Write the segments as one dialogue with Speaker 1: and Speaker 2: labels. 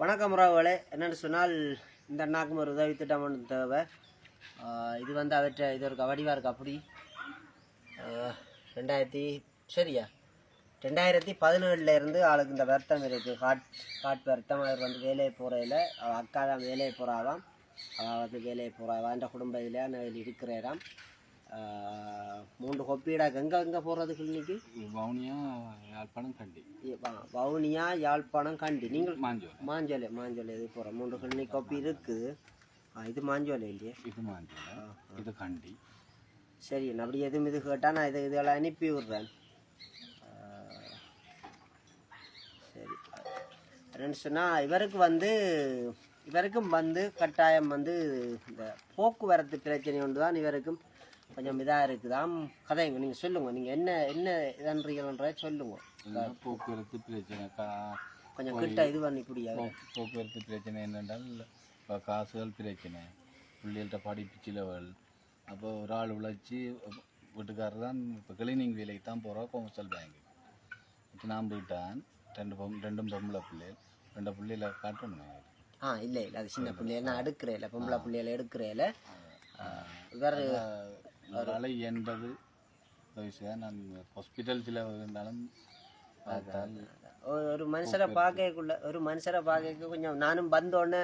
Speaker 1: வணக்கம் ராவலே என்னென்னு சொன்னால் இந்த அண்ணாக்கும் ஒரு உதவி திட்டம் தேவை. இது வந்து அவற்றை இது ஒரு வடிவாக இருக்குது அப்படி. ரெண்டாயிரத்தி சரியா? ரெண்டாயிரத்தி பதினேழுல இருந்து ஆளுக்கு இந்த வருத்தம் இருக்குது காட் காட் வருத்தம். அவர் வந்து வேலையை போகிறதில்ல அவள் அக்கா தான் வேலையை போகிறாவாம் அவள் வந்து வேலையை போகிறாவா என்ற குடும்ப இதில் நான் இருக்கிறாராம். மூன்று கொப்பீடா எங்கே எங்கே போகிறது கிளினிக்கு
Speaker 2: வவுனியா யாழ்ப்பாணம் கண்டி.
Speaker 1: வவுனியா யாழ்ப்பாணம் கண்டி. நீங்கள்
Speaker 2: மாஞ்சோலை.
Speaker 1: மாஞ்சோலை மாஞ்சோலை இது போகிறோம் மூன்று கிளினிக் காப்பி இருக்குது இது மாஞ்சோலை இல்லையே?
Speaker 2: இது மாஞ்சோலை. இது கண்டி.
Speaker 1: சரி நான் அப்படி எதுவும் இது கேட்டால் நான் இது இதெல்லாம் அனுப்பி விட்றேன். சரி. என்னன்னு சொன்னால் இவருக்கு வந்து இவருக்கும் வந்து கட்டாயம் வந்து இந்த போக்குவரத்து பிரச்சனை ஒன்று தான் இவருக்கும். கொஞ்சம் இதாக இருக்குதாம் கதைங்க நீங்கள் சொல்லுங்கள் நீங்கள் என்ன என்ன இதன்றீங்கன்ற சொல்லுங்க.
Speaker 2: போக்குவரத்து பிரச்சனை? கா
Speaker 1: கொஞ்சம் கிட்ட இது பண்ணி
Speaker 2: போக்கு- போக்குவரத்து பிரச்சனை என்னென்றால் இப்போ காசுகள் பிரச்சனை. பிள்ளைகள்கிட்ட படிப்பு சிலவுகள். அப்போ ஒரு ஆள் உழைச்சி வீட்டுக்காரர் தான் இப்போ கிளீனிங் வேலைக்கு தான் போகிறோம் கொமர்ஷியல் பேங்க் இப்போ நான் போயிட்டான் ரெண்டு பொம் ரெண்டும் பொம்பளை பிள்ளைகள் ரெண்டு பிள்ளைகளை காட்டணும்.
Speaker 1: ஆ இல்லை இல்லை அது சின்ன பிள்ளைகள் நான் எடுக்கிறேன் பொம்பளை பிள்ளைகளை எடுக்கிறேன்
Speaker 2: ஆளை எண்பது வயசு நான் ஹாஸ்பிட்டல் சில இருந்தாலும்
Speaker 1: ஒரு- மனுஷரை பார்க்கக்குள்ள ஒரு மனுஷரை பார்க்க கொஞ்சம் நானும் வந்தோடனே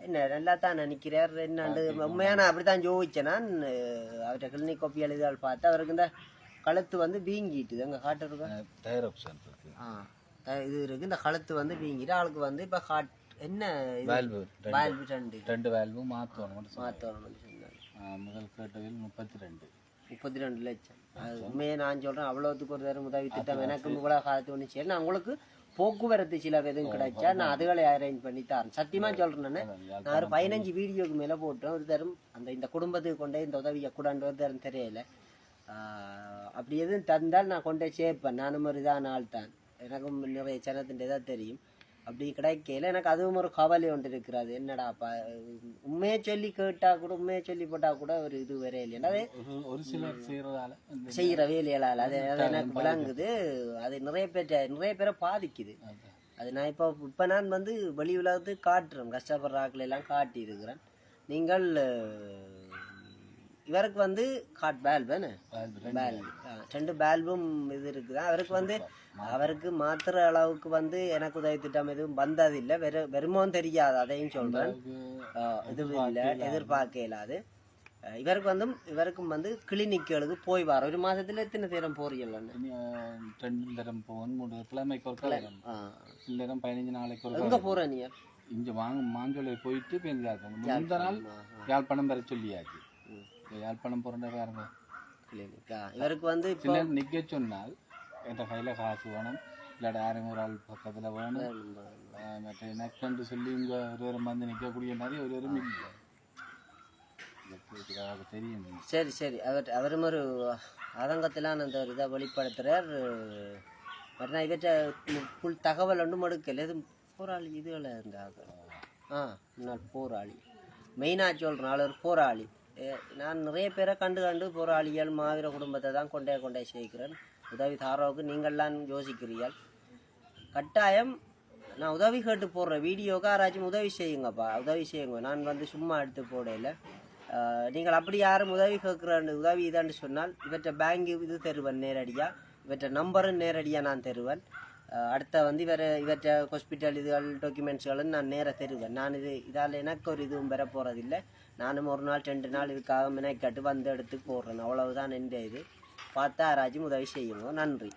Speaker 1: என்ன நல்லா தான் நினைக்கிறார் என்னாண்டு உண்மையாக நான் அப்படி தான் ஜோதிச்சேன் நான். அவர்கிட்ட கிளினிக் காப்பி எழுதால் பார்த்து அவருக்கு இந்த கழுத்து வந்து வீங்கிட்டுது. அங்கே காட்டுருக்கா
Speaker 2: டயர் ஆப்ஷன்
Speaker 1: ஆ இது இருக்குது இந்த கழுத்து வந்து வீங்கிட்டு ஆளுக்கு வந்து இப்போ ஹார்ட் என்ன
Speaker 2: வேல்வு ரெண்டு.
Speaker 1: வால்வு
Speaker 2: மாற்றணும்
Speaker 1: சொன்னாங்க
Speaker 2: முதல் கேட்டதில் முப்பத்தி ரெண்டு
Speaker 1: முப்பத்தி ரெண்டு லட்சம். அது உண்மையை நான் சொல்கிறேன் அவ்வளோத்துக்கு ஒரு தரம் உதவி திட்டம் எனக்கு இவ்வளோ காலத்து ஒன்று சரி நான் உங்களுக்கு போக்குவரத்து சில எதுவும் கிடைச்சா நான் அதுகளை அரேஞ்ச் பண்ணி தரேன். சத்தியமாக சொல்கிறேன் நான். ஒரு பதினஞ்சு வீடியோக்கு மேலே போட்டேன். ஒரு தரம் அந்த இந்த குடும்பத்துக்கு கொண்டே இந்த உதவியை கூடாண்டு ஒரு தரம் தெரியல. அப்படி எதுவும் தந்தால் நான் கொண்டே சேர்ப்பேன். நானும் ஒரு இதான ஆள் தான் எனக்கும் நிறைய சனத்தின் இதாக தெரியும். அப்படி கிடைக்கல எனக்கு அதுவும் ஒரு கவலை ஒன்று இருக்கிறது. என்னடா பா உண்மையை சொல்லி கேட்டா கூட உண்மையை சொல்லி போட்டா கூட ஒரு இது வரையில அது
Speaker 2: ஒரு சிலர் செய்கிறதால
Speaker 1: செய்கிற வேலைகளால் அது எனக்கு விளங்குது. அது நிறைய பேர் நிறைய பேரை பாதிக்குது. அது நான் இப்போ இப்போ நான் வந்து வெளி உலகத்துக்கு காட்டுறேன். கஷ்டப்படுற ஆட்களை எல்லாம் காட்டி இருக்கிறேன் நீங்கள் இவருக்கு வந்து காட் பேல்பேனு
Speaker 2: valve
Speaker 1: பேல் ரெண்டு பேல்பும் இது இருக்குது. அவருக்கு வந்து அவருக்கு மாத்திர அளவுக்கு வந்து எனக்கு உதவி திட்டம் எதுவும் வந்ததில்லை. வெறும் வெறுமோன்னு தெரியாது அதையும் சொல்கிறேன் இது இல்லை. எதிர்பார்க்க இயலாது. அஹ் இவருக்கு வந்து இவருக்கும் வந்து கிளினிக்குகளுக்கு போய் வர ஒரு மாசத்துல எத்தனை
Speaker 2: இனி, அஹ், ரெண்டு தரம் போகணும் மூணு கிழமைக்கு ஒரு கிழமை பதினஞ்சு நாளைக்கு ஒரு
Speaker 1: எங்க. போற நீங்க?
Speaker 2: இங்க வாங்க மாஞ்சோலை போயிட்டு முந்த நாள் யாழ்ப்பாணம் வர சொல்லியாச்சு. யாழ்ப்பாணம் போகிற பாருங்க
Speaker 1: கிளினிக்கா இவருக்கு வந்து இப்போ
Speaker 2: நிக்க சொன்னால் என்ற கையில காசு வேணும் இல்லாட யாரும் ஒரு ஆள் பக்கத்துல வேணும். மற்ற எனக்குன்னு சொல்லி இங்க ஒரு ஒரு வந்து நிற்கக்கூடிய நிறைய ஒரு ஒரு இல்லை தெரியும்.
Speaker 1: சரி சரி. அவர் அவரும் ஒரு ஆதங்கத்திலான அந்த ஒரு இதை வெளிப்படுத்துறார். மறுநாள் இவற்ற ஃபுல் தகவல் ஒன்றும் எடுக்கல. இது போராளி இதுகளை இருந்தாங்க. ஆ. முன்னாள் போராளி. மெயினாக சொல்கிறேன் ஆள் ஒரு போராளி. நான் நிறைய பேரை கண்டு கண்டு போராளிகள் மாவீர குடும்பத்தை தான் கொண்டே கொண்டே சேர்க்கிறேன். உதவி தாரோவுக்கு நீங்கள்லாம் யோசிக்கிறீர்கள். கட்டாயம் நான் உதவி கேட்டு போடுற வீடியோக்கு யாராச்சும் உதவி செய்யுங்கப்பா. உதவி செய்யுங்க. நான் வந்து சும்மா எடுத்து போடையில் நீங்கள் அப்படி யாரும் உதவி கேட்குற உதவி இதான்னு சொன்னால் இவற்றை பேங்க் இது தருவேன் நேரடியாக இவற்றை நம்பரும் நேரடியாக நான் தருவேன். அடுத்த வந்து இவர் இவற்றை ஹாஸ்பிட்டல் இதுகள் டாக்குமெண்ட்ஸ்களும் நான் நேராக தருவேன். நான் இது இதால் எனக்கு ஒரு இதுவும் பெற போகிறதில்லை நானும் ஒரு நாள் ரெண்டு நாள் இதுக்காக மெனக்கட்டு வந்து எடுத்து போடுறேன். அவ்வளவுதான் எந்த இது. பார்த்தா யாராச்சும் உதவி செய்யணும். நன்றி.